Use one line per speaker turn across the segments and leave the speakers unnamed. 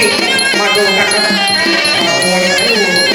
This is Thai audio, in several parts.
ติดมาดูนะครับมวยคู่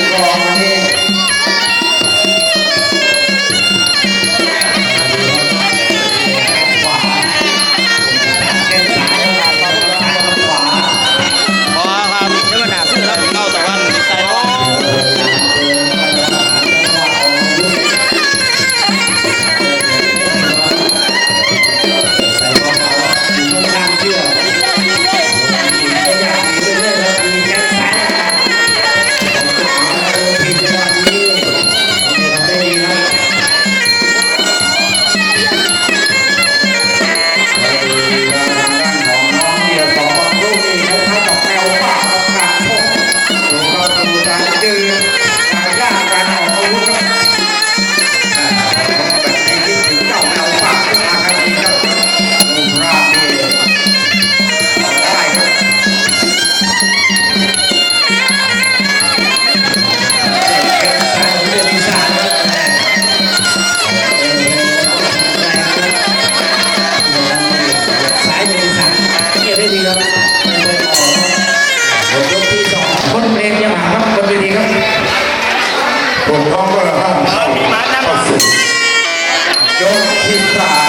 Bye.